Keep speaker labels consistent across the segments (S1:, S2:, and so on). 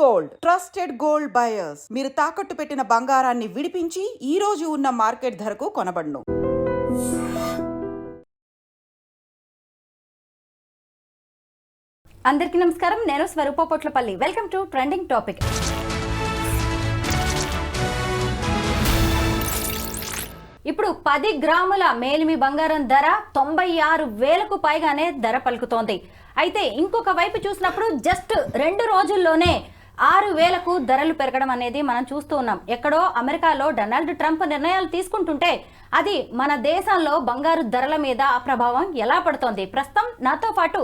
S1: Gold. Trusted gold buyers. మీరు తాకట్టు పెట్టిన బంగారాన్ని విడిపించి ఈ రోజు ఉన్న మార్కెట్ ధరకు కొనబడును.
S2: అందరికీ నమస్కారం. నేను Swaroopa Potlapalli. Welcome to trending topic. ఇప్పుడు పది గ్రాముల మేలిమి బంగారం ధర తొంభై ఆరు వేలకు పైగానే ధర పలుకుతోంది. అయితే ఇంకొక వైపు చూసినప్పుడు జస్ట్ రెండు రోజుల్లోనే ఆరు వేలకు ధరలు పెరగడం అనేది మనం చూస్తూ ఉన్నాం. ఎక్కడో అమెరికాలో డొనాల్డ్ ట్రంప్ నిర్ణయాలు తీసుకుంటుంటే అది మన దేశంలో బంగారు ధరల మీద ఆ ప్రభావం ఎలా పడుతోంది? ప్రస్తుతం నాతో పాటు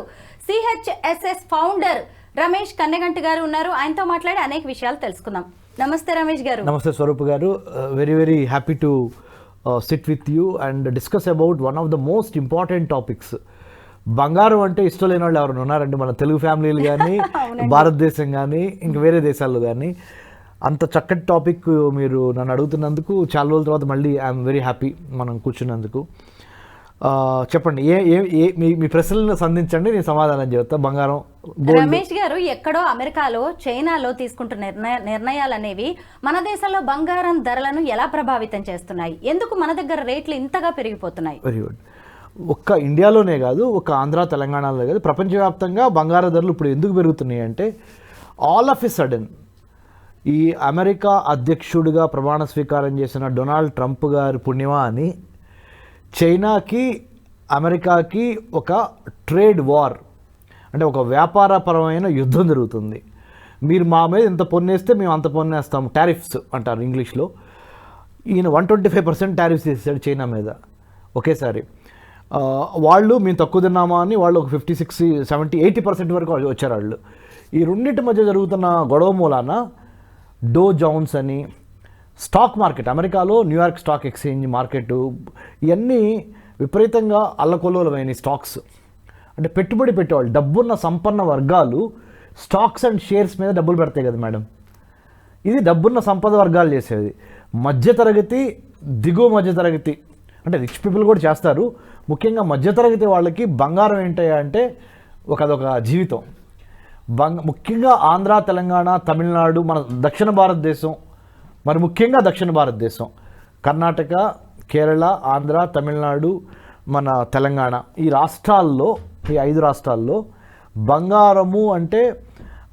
S2: సిహెచ్ఎస్ఎస్ ఫౌండర్ రమేష్ కన్నెగంటి గారు ఉన్నారు. ఆయనతో మాట్లాడి అనేక విషయాలు తెలుసుకుందాం. నమస్తే రమేష్ గారు.
S3: నమస్తే స్వరూప్ గారు. Very very happy to sit with you and discuss about one of the most important topics బంగారం అంటే ఇష్టం లేని వాళ్ళు ఎవరైనా ఉన్నారండి? మన తెలుగు ఫ్యామిలీలు కానీ భారతదేశం కానీ ఇంక వేరే దేశాల్లో కానీ అంత చక్కటి టాపిక్ మీరు నన్ను అడుగుతున్నందుకు చాలా రోజుల తర్వాత మళ్ళీ ఐఎమ్ వెరీ హ్యాపీ మనం కూర్చున్నందుకు. చెప్పండి ఏ ఏ మీ మీ ప్రశ్నలను సంధించండి నేను సమాధానం చెప్తా. బంగారం
S2: రమేష్ గారు ఎక్కడో అమెరికాలో చైనాలో తీసుకుంటున్న నిర్ణయ నిర్ణయాలు అనేవి మన దేశంలో బంగారం ధరలను ఎలా ప్రభావితం చేస్తున్నాయి? ఎందుకు మన దగ్గర రేట్లు ఇంతగా పెరిగిపోతున్నాయి?
S3: Very good. ఒక్క ఇండియాలోనే కాదు ఒక ఆంధ్ర తెలంగాణలో కాదు ప్రపంచవ్యాప్తంగా బంగారు ధరలు ఇప్పుడు ఎందుకు పెరుగుతున్నాయి అంటే ఆల్ ఆఫ్ ఎ సడన్ ఈ అమెరికా అధ్యక్షుడిగా ప్రమాణ స్వీకారం చేసిన డొనాల్డ్ ట్రంప్ గారి పుణ్యమా అని చైనాకి అమెరికాకి ఒక ట్రేడ్ వార్ అంటే ఒక వ్యాపారపరమైన యుద్ధం జరుగుతుంది. మీరు మా మీద ఇంత పొన్నేస్తే మేము అంత పొన్నేస్తాం టారిఫ్స్ అంటారు ఇంగ్లీష్లో. ఈయన one twenty five percent tariffs వేసాడు చైనా మీద. ఒకేసారి. వాళ్ళు మేము తక్కువ తిన్నామా అని వాళ్ళు ఒక fifty sixty seventy eighty percent వరకు వచ్చారు వాళ్ళు. ఈ రెండింటి మధ్య జరుగుతున్న గొడవ మూలాన డో జౌన్స్ అని స్టాక్ మార్కెట్ అమెరికాలో New York stock exchange market ఇవన్నీ విపరీతంగా అల్లకొల్లోలమైన స్టాక్స్. అంటే పెట్టుబడి పెట్టేవాళ్ళు డబ్బున్న సంపన్న వర్గాలు స్టాక్స్ అండ్ షేర్స్ మీద డబ్బులు పెడతాయి కదా మేడం. ఇది డబ్బున్న సంపద వర్గాలు చేసేది. మధ్యతరగతి దిగువ మధ్యతరగతి అంటే రిచ్ పీపుల్ కూడా చేస్తారు. ముఖ్యంగా మధ్యతరగతి వాళ్ళకి బంగారం ఏంటయ్యా అంటే ఒక అదొక జీవితం. బంగ ముఖ్యంగా ఆంధ్ర తెలంగాణ తమిళనాడు మన దక్షిణ భారతదేశం మరి ముఖ్యంగా దక్షిణ భారతదేశం కర్ణాటక కేరళ ఆంధ్ర తమిళనాడు మన తెలంగాణ. ఈ రాష్ట్రాల్లో ఈ ఐదు రాష్ట్రాల్లో బంగారము అంటే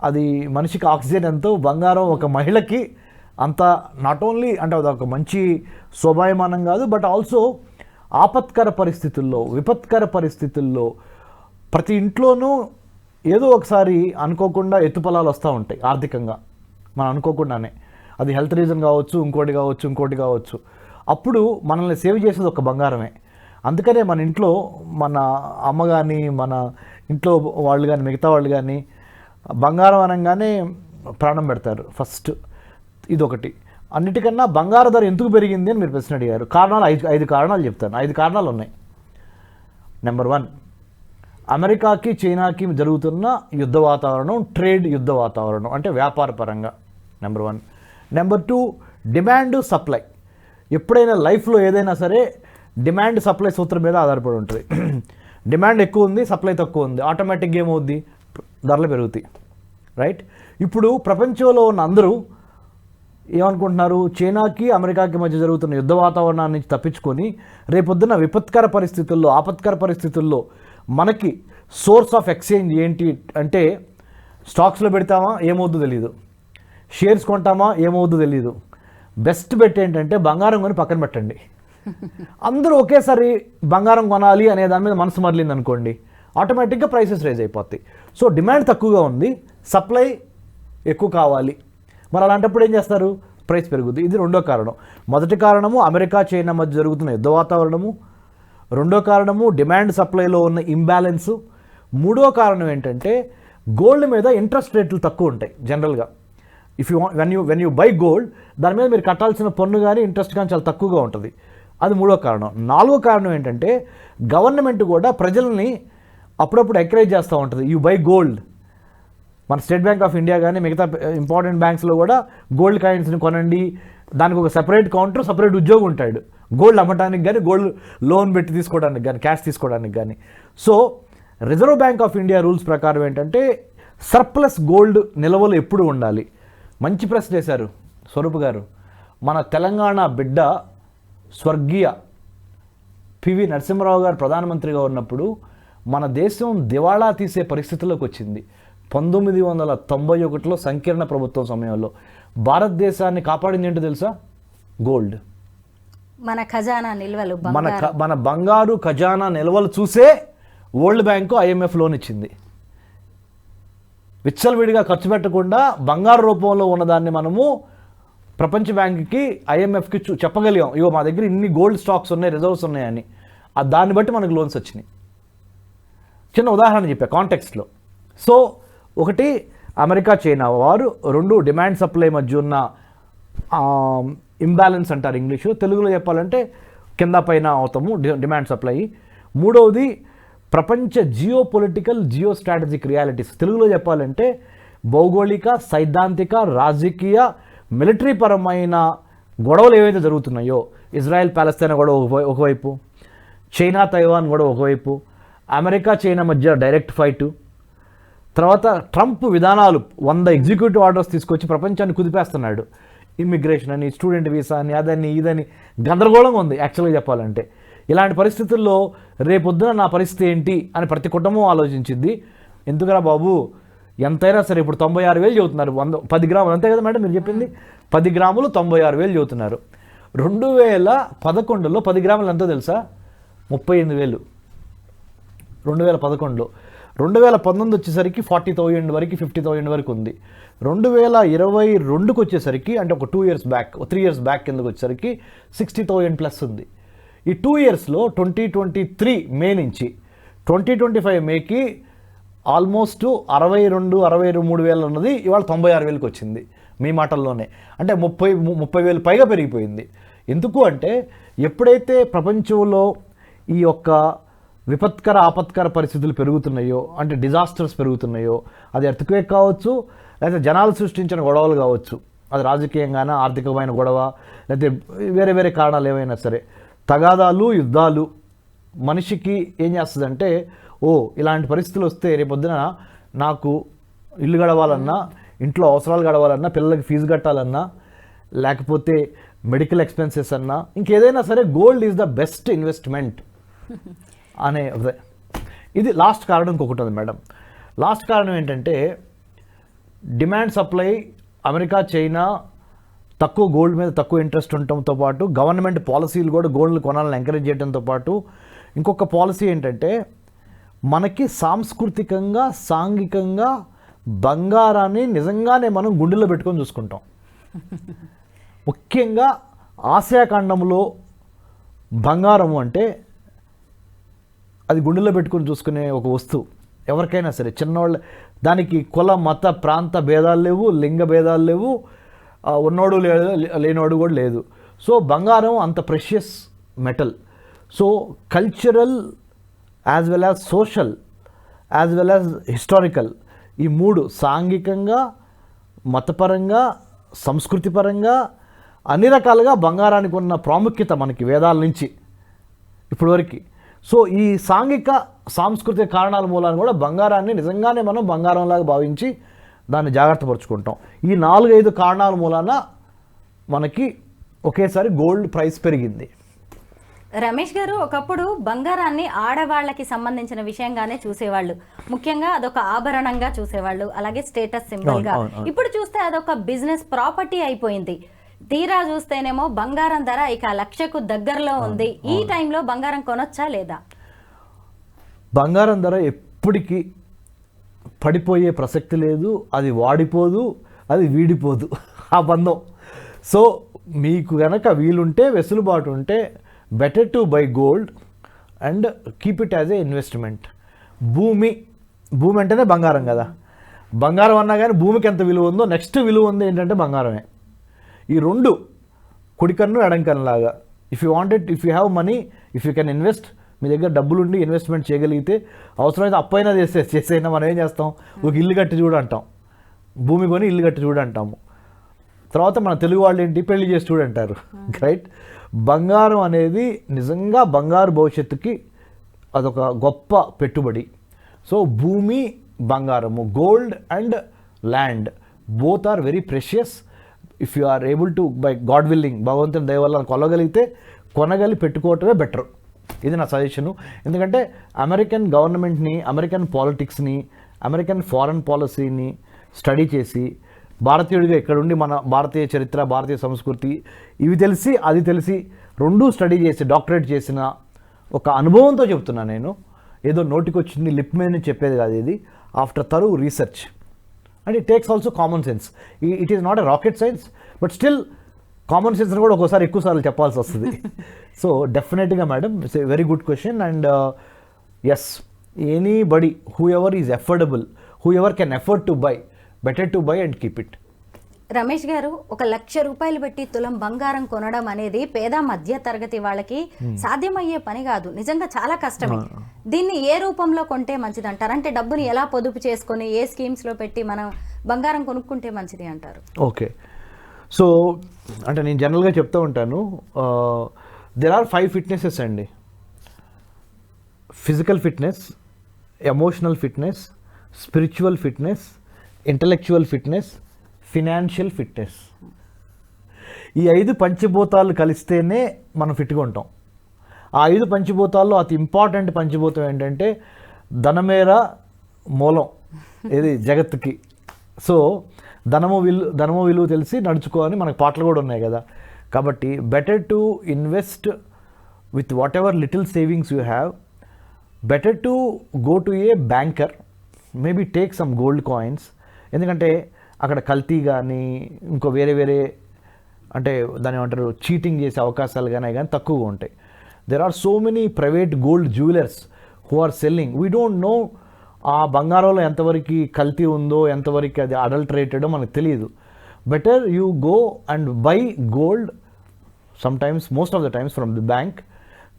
S3: అది మనిషికి ఆక్సిజన్ ఎంతో బంగారం ఒక మహిళకి అంత నాట్ ఓన్లీ అంటే అది ఒక మంచి శోభాయమానం కాదు బట్ ఆల్సో ఆపత్కర పరిస్థితుల్లో విపత్కర పరిస్థితుల్లో ప్రతి ఇంట్లోనూ ఏదో ఒకసారి అనుకోకుండా ఎత్తుపలాలు వస్తూ ఉంటాయి ఆర్థికంగా. మనం అనుకోకుండానే. అది హెల్త్ రీజన్ కావచ్చు ఇంకోటి కావచ్చు ఇంకోటి కావచ్చు. అప్పుడు మనల్ని సేవ్ చేసేది ఒక బంగారమే. అందుకనే మన ఇంట్లో మన అమ్మ కానీ మన ఇంట్లో వాళ్ళు కానీ మిగతా వాళ్ళు కానీ బంగారం అనగానే ప్రాణం పెడతారు ఫస్ట్. ఇదొకటి. అన్నిటికన్నా బంగారు ధర ఎందుకు పెరిగింది అని మీరు ప్రశ్న అడిగారు. కారణాలు ఐదు ఐదు కారణాలు చెప్తాను. ఐదు కారణాలు ఉన్నాయి. నెంబర్ వన్ అమెరికాకి చైనాకి జరుగుతున్న యుద్ధ వాతావరణం ట్రేడ్ యుద్ధ వాతావరణం అంటే వ్యాపార పరంగా. Number one number two demand supply ఎప్పుడైనా లైఫ్లో ఏదైనా సరే డిమాండ్ సప్లై సూత్రం మీద ఆధారపడి ఉంటుంది. డిమాండ్ ఎక్కువ ఉంది సప్లై తక్కువ ఉంది. ఆటోమేటిక్గా ఏమవుద్ది? ధరలు పెరుగుతాయి. రైట్ ఇప్పుడు ప్రపంచంలో ఉన్న అందరూ ఏమనుకుంటున్నారు? చైనాకి అమెరికాకి మధ్య జరుగుతున్న యుద్ధ వాతావరణాన్ని నుంచి తప్పించుకొని రేపొద్దున విపత్కర పరిస్థితుల్లో ఆపత్కర పరిస్థితుల్లో మనకి సోర్స్ ఆఫ్ ఎక్స్చేంజ్ ఏంటి అంటే స్టాక్స్లో పెడతామా? ఏమవుద్దో తెలియదు షేర్స్ కొంటామా? ఏమవుద్దో తెలియదు బెస్ట్ బెట్ ఏంటంటే బంగారం కొని పక్కన పెట్టండి. అందరూ ఒకేసారి బంగారం కొనాలి అనే దాని మీద మనసు మరలింది అనుకోండి ఆటోమేటిక్గా ప్రైసెస్ రైజ్ అయిపోతాయి. సో డిమాండ్ తక్కువగా ఉంది సప్లై ఎక్కువ కావాలి. మరి అలాంటప్పుడు ఏం చేస్తారు? ప్రైస్ పెరుగుద్ది. ఇది రెండో కారణం. మొదటి కారణము అమెరికా చైనా మధ్య జరుగుతున్న యుద్ధ వాతావరణము. రెండో కారణము డిమాండ్ సప్లైలో ఉన్న ఇంబ్యాలెన్సు. మూడో కారణం ఏంటంటే గోల్డ్ మీద ఇంట్రెస్ట్ రేట్లు తక్కువ ఉంటాయి జనరల్గా. If you when you when you buy gold దాని మీద మీరు కట్టాల్సిన పన్ను కానీ ఇంట్రెస్ట్ కానీ చాలా తక్కువగా ఉంటుంది. అది మూడో కారణం. నాలుగో కారణం ఏంటంటే గవర్నమెంట్ కూడా ప్రజల్ని అప్పుడప్పుడు ఎంకరేజ్ చేస్తూ ఉంటుంది. యూ బై గోల్డ్ మన స్టేట్ బ్యాంక్ ఆఫ్ ఇండియా కానీ మిగతా ఇంపార్టెంట్ బ్యాంక్స్లో కూడా గోల్డ్ కాయిన్స్ని కొనండి. దానికి ఒక సపరేట్ కౌంటర్ సపరేట్ ఉద్యోగం ఉంటాడు. గోల్డ్ అమ్మటానికి కానీ గోల్డ్ లోన్ పెట్టి తీసుకోవడానికి కానీ క్యాష్ తీసుకోవడానికి కానీ so Reserve Bank of India rules ప్రకారం ఏంటంటే సర్ప్లస్ గోల్డ్ నిల్వలు ఎప్పుడు ఉండాలి? మంచి ప్రశ్న వేశారు స్వరూప్ గారు. మన తెలంగాణ బిడ్డ స్వర్గీయ పివి నరసింహరావు గారు ప్రధానమంత్రిగా ఉన్నప్పుడు మన దేశం దివాళా తీసే పరిస్థితుల్లోకి వచ్చింది. పంతొమ్మిది వందల తొంభై ఒకటిలో సంకీర్ణ ప్రభుత్వం సమయంలో భారతదేశాన్ని కాపాడింది ఏంటో తెలుసా? గోల్డ్.
S2: మన ఖజానా నిల్వలు
S3: మన మన బంగారు ఖజానా నిల్వలు చూసే వరల్డ్ బ్యాంకు ఐఎంఎఫ్ లోన్ ఇచ్చింది. విచ్చలవిడిగా ఖర్చు పెట్టకుండా బంగారు రూపంలో ఉన్నదాన్ని మనము ప్రపంచ బ్యాంక్కి ఐఎంఎఫ్కి చూ చెప్పగలిగాం. ఇగో మా దగ్గర ఇన్ని గోల్డ్ స్టాక్స్ ఉన్నాయి రిజర్వ్స్ ఉన్నాయని. ఆ దాన్ని బట్టి మనకు లోన్స్ వచ్చినాయి. చిన్న ఉదాహరణ చెప్పా కాంటెక్స్ట్లో. సో ఒకటి అమెరికా చైనా. వారు రెండు డిమాండ్ సప్లై మధ్య ఉన్న ఇంబ్యాలెన్స్ అంటారు ఇంగ్లీషు. తెలుగులో చెప్పాలంటే కింద పైన అవుతాము డి- డిమాండ్ సప్లై. మూడవది ప్రపంచ geo political geo strategic realities తెలుగులో చెప్పాలంటే భౌగోళిక సైద్ధాంతిక రాజకీయ మిలిటరీ పరమైన గొడవలు ఏవైతే జరుగుతున్నాయో ఇజ్రాయెల్ పాలస్తీనా గొడవ ఒక- ఒకవైపు చైనా తైవాన్ గొడవ ఒకవైపు అమెరికా చైనా మధ్య డైరెక్ట్ ఫైటు తర్వాత ట్రంప్ విధానాలు వంద ఎగ్జిక్యూటివ్ ఆర్డర్స్ తీసుకొచ్చి ప్రపంచాన్ని కుదిపేస్తున్నాడు. ఇమ్మిగ్రేషన్ అని స్టూడెంట్ వీసా అని అదని ఇదని గందరగోళంగా ఉంది యాక్చువల్గా చెప్పాలంటే. ఇలాంటి పరిస్థితుల్లో రేపొద్దున నా పరిస్థితి ఏంటి అని ప్రతి కుటుంబం ఆలోచించింది ఎందుకురా బాబు? ఎంతైనా సరే ఇప్పుడు తొంభై ఆరు వేలు చదువుతున్నారు. వంద పది గ్రాములు అంతే కదా మేడం మీరు చెప్పింది? పది గ్రాములు తొంభై ఆరు వేలు చదువుతున్నారు. రెండు వేల పదకొండులో పది గ్రాములు ఎంతో తెలుసా? ముప్పై ఎనిమిది వేలు. రెండు వేల పదకొండులో. రెండు వేల పంతొమ్మిది వచ్చేసరికి ఫార్టీ థౌజండ్ వరకు ఫిఫ్టీ థౌజండ్ వరకు ఉంది. రెండు వేల ఇరవై రెండుకి వచ్చేసరికి అంటే ఒక two years back three years back కిందకి వచ్చేసరికి సిక్స్టీ థౌజండ్ ప్లస్ ఉంది. ఈ టూ ఇయర్స్లో ట్వంటీ ట్వంటీ త్రీ మే నుంచి ట్వంటీ ట్వంటీ ఫైవ్ మేకి ఆల్మోస్ట్ అరవై రెండు అరవై మూడు వేలు ఉన్నది ఇవాళ తొంభై ఆరు వేలకు వచ్చింది మీ మాటల్లోనే. అంటే ముప్పై ము- ముప్పై వేలు పైగా పెరిగిపోయింది. ఎందుకు అంటే ఎప్పుడైతే ప్రపంచంలో ఈ యొక్క విపత్కర ఆపత్కర పరిస్థితులు పెరుగుతున్నాయో అంటే డిజాస్టర్స్ పెరుగుతున్నాయో అది ఎర్త్క్వేక్ కావచ్చు లేకపోతే జనాలు సృష్టించిన గొడవలు కావచ్చు అది రాజకీయంగాన ఆర్థికమైన గొడవ లేకపోతే వేరే వేరే కారణాలు ఏవైనా సరే తగాదాలు యుద్ధాలు మనిషికి ఏం చేస్తుందంటే ఓ ఇలాంటి పరిస్థితులు వస్తే రేపొద్దున నాకు ఇల్లు గడవాలన్నా ఇంట్లో అవసరాలు గడవాలన్నా పిల్లలకి ఫీజు కట్టాలన్నా లేకపోతే మెడికల్ ఎక్స్పెన్సెస్ అన్నా ఇంకేదైనా సరే gold is the best investment అనే ఇది లాస్ట్ కారణం ఇంకొకటి ఉంది మేడం. లాస్ట్ కారణం ఏంటంటే డిమాండ్ సప్లై అమెరికా చైనా తక్కువ గోల్డ్ మీద తక్కువ ఇంట్రెస్ట్ ఉండటంతో పాటు గవర్నమెంట్ పాలసీలు కూడా గోల్డ్లు కొనాలని ఎంకరేజ్ చేయడంతో పాటు ఇంకొక పాలసీ ఏంటంటే మనకి సాంస్కృతికంగా సాంఘికంగా బంగారాన్ని నిజంగానే మనం గుండెలో పెట్టుకొని చూసుకుంటాం. ముఖ్యంగా ఆసియా ఖండంలో బంగారము అంటే అది గుండెలో పెట్టుకుని చూసుకునే ఒక వస్తువు. ఎవరికైనా సరే చిన్నవాళ్ళ దానికి కుల మత ప్రాంత భేదాలు లేవు లింగ భేదాలు లేవు. ఉన్నోడు లేదు లేనోడు కూడా లేదు. సో బంగారం అంత precious metal. So cultural as well as social as well as historical ఈ మూడు సాంఘికంగా మతపరంగా సంస్కృతిపరంగా అన్ని రకాలుగా బంగారానికి ఉన్న ప్రాముఖ్యత మనకి వేదాల నుంచి ఇప్పటివరకు. సో ఈ సాంఘిక సాంస్కృతిక కారణాల మూలాన కూడా బంగారాన్ని నిజంగానే మనం బంగారంలాగా భావించి దాన్ని జాగ్రత్త పరుచుకుంటాం. ఈ నాలుగైదు కారణాల మూలాన మనకి ఒకేసారి గోల్డ్ ప్రైస్ పెరిగింది.
S2: రమేష్ గారు ఒకప్పుడు బంగారాన్ని ఆడవాళ్ళకి సంబంధించిన విషయంగానే చూసేవాళ్ళు. ముఖ్యంగా అదొక ఆభరణంగా చూసేవాళ్ళు. అలాగే స్టేటస్
S3: సింబల్గా.
S2: ఇప్పుడు చూస్తే అదొక బిజినెస్ ప్రాపర్టీ అయిపోయింది. తీరా చూస్తేనేమో బంగారం ధర ఇక లక్షకు దగ్గరలో ఉంది. ఈ టైంలో బంగారం కొనొచ్చా లేదా?
S3: బంగారం ధర ఎప్పటికీ పడిపోయే ప్రసక్తి లేదు. అది వాడిపోదు అది వీడిపోదు. ఆ బంధం. సో మీకు గనక వీలుంటే వెసులుబాటు ఉంటే better to buy gold and keep it as a investment భూమి భూమి అంటేనే బంగారం కదా. బంగారం అన్నా కానీ భూమికి ఎంత విలువ ఉందో నెక్స్ట్ విలువ ఉంది ఏంటంటే బంగారమే. ఈ రెండు కుడికన్ను ఎడంకన్ను లాగా if you wanted if you have money if you can invest మీ దగ్గర డబ్బులు ఉండి ఇన్వెస్ట్మెంట్ చేయగలిగితే అవసరమైతే అప్పైనా చేసే చేసైనా మనం ఏం చేస్తాం? ఒక ఇల్లు కట్టి చూడు అంటాం భూమి కొని ఇల్లు కట్టి చూడు అంటాము తర్వాత మన తెలుగు వాళ్ళు ఏంటి? పెళ్ళి చేసి చూడు అంటారు రైట్ బంగారం అనేది నిజంగా బంగారు భవిష్యత్తుకి అదొక గొప్ప పెట్టుబడి. సో భూమి బంగారము gold and land both are very precious if you are able to buy God willing భగవంతుని దయ వల్ల కొనగలిగితే కొనగలి పెట్టుకోవటమే బెటర్ ఇది నా సజెషను ఎందుకంటే అమెరికన్ గవర్నమెంట్ని అమెరికన్ పాలిటిక్స్ని అమెరికన్ ఫారెన్ పాలసీని స్టడీ చేసి భారతీయుడిగా ఎక్కడుండి మన భారతీయ చరిత్ర భారతీయ సంస్కృతి ఇవి తెలిసి అది తెలిసి రెండూ స్టడీ చేసి డాక్టరేట్ చేసిన ఒక అనుభవంతో చెప్తున్నా నేను. ఏదో నోటికొచ్చింది లిప్ మీద చెప్పేది కాదు ఇది. After తరువు research and it takes also common sense it is not a rocket science but still common sense కూడా ఒక్కోసారి ఎక్కువ సార్లు చెప్పాల్సి వస్తుంది. సో డెఫినెట్గా madam it's a very good question and as anybody whoever is affordable whoever can afford to buy better to buy and keep it
S2: Ramesh గారు ఒక లక్ష రూపాయలు పెట్టి తులం బంగారం కొనడం అనేది పేద మధ్య తరగతి వాళ్ళకి సాధ్యమయ్యే పని కాదు. నిజంగా చాలా కష్టమే. దీన్ని ఏ రూపంలో కొంటే మంచిది అంటారు అంటే డబ్బుని ఎలా పొదుపు చేసుకొని ఏ స్కీమ్స్లో పెట్టి మనం బంగారం కొనుక్కుంటే మంచిది అంటారు?
S3: ఓకే. సో అంటే నేను జనరల్గా చెప్తూ ఉంటాను. దెర్ ఆర్ ఫైవ్ ఫిట్నెసెస్ అండి. Physical fitness emotional fitness spiritual fitness intellectual fitness financial fitness ఈ ఐదు పంచభూతాలు కలిస్తేనే మనం ఫిట్గా ఉంటాం. ఆ ఐదు పంచభూతాల్లో అతి ఇంపార్టెంట్ పంచభూతం ఏంటంటే ధనమేర మూలం. ఇది జగత్తుకి. సో ధనము విలు ధనము విలువ తెలిసి నడుచుకోవాలని మనకు పాటలు కూడా ఉన్నాయి కదా. కాబట్టి better to invest with whatever little savings you have better to go to a banker maybe take some gold coins ఎందుకంటే అక్కడ కల్తీ కానీ ఇంకో వేరే వేరే అంటే దాని ఏమంటారు చీటింగ్ చేసే అవకాశాలు కానీ కానీ తక్కువగా ఉంటాయి. There are so many private gold jewellers who are selling we don't know ఆ బంగారంలో ఎంతవరకు కల్తీ ఉందో ఎంతవరకు అది అడల్టరేటెడో మనకు తెలియదు better you go and buy gold sometimes most of the times from the bank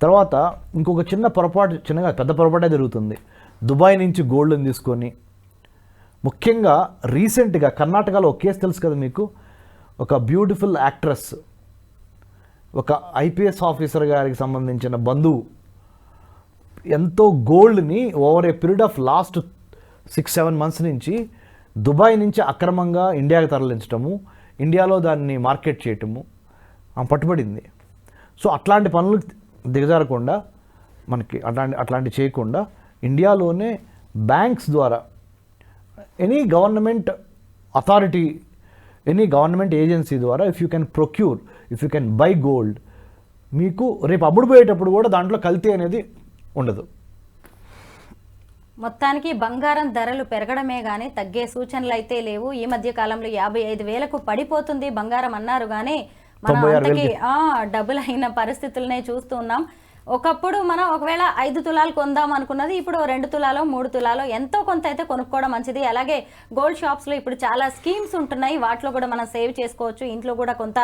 S3: తర్వాత ఇంకొక చిన్న పొరపాటు చిన్నగా పెద్ద పొరపాటే జరుగుతుంది. దుబాయ్ నుంచి గోల్డ్ని తీసుకొని ముఖ్యంగా రీసెంట్గా కర్ణాటకలో ఒక కేసు తెలుసు కదా మీకు? ఒక బ్యూటిఫుల్ యాక్ట్రెస్ ఒక ఐపీఎస్ ఆఫీసర్ గారికి సంబంధించిన బంధువు ఎంతో గోల్డ్ని over a period of last six seven months నుంచి దుబాయ్ నుంచి అక్రమంగా ఇండియాకి తరలించడము ఇండియాలో దాన్ని మార్కెట్ చేయటము పట్టుబడింది. సో అట్లాంటి పనులు దిగజారకుండా మనకి అట్లాంటి అట్లాంటి చేయకుండా ఇండియాలోనే బ్యాంక్స్ ద్వారా any government authority any government agency ద్వారా if you can procure if you can buy gold మీకు రేపు అమ్ముడు పోయేటప్పుడు కూడా దాంట్లో కల్తీ అనేది ఉండదు.
S2: మొత్తానికి బంగారం ధరలు పెరగడమే గానీ తగ్గే సూచనలు అయితే లేవు. ఈ మధ్య కాలంలో యాభై ఐదు వేలకు పడిపోతుంది బంగారం అన్నారు కానీ మనం అంతకి ఆ డబుల్ అయిన పరిస్థితులనే చూస్తూ ఉన్నాం. ఒకప్పుడు మనం ఒకవేళ ఐదు తులాలు కొందాం అనుకున్నది ఇప్పుడు రెండు తులాలో మూడు తులాలో ఎంతో కొంత అయితే కొనుక్కోవడం మంచిది. అలాగే గోల్డ్ షాప్స్లో ఇప్పుడు చాలా స్కీమ్స్ ఉంటున్నాయి. వాటిలో కూడా మనం సేవ్ చేసుకోవచ్చు. ఇంట్లో కూడా కొంత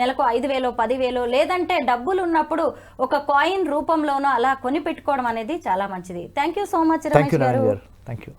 S2: నెలకు ఐదు వేలు పదివేలు లేదంటే డబ్బులు ఉన్నప్పుడు ఒక కాయిన్ రూపంలోనో అలా కొని పెట్టుకోవడం అనేది చాలా మంచిది. Thank you so much Ramesh
S3: గారు. Thank you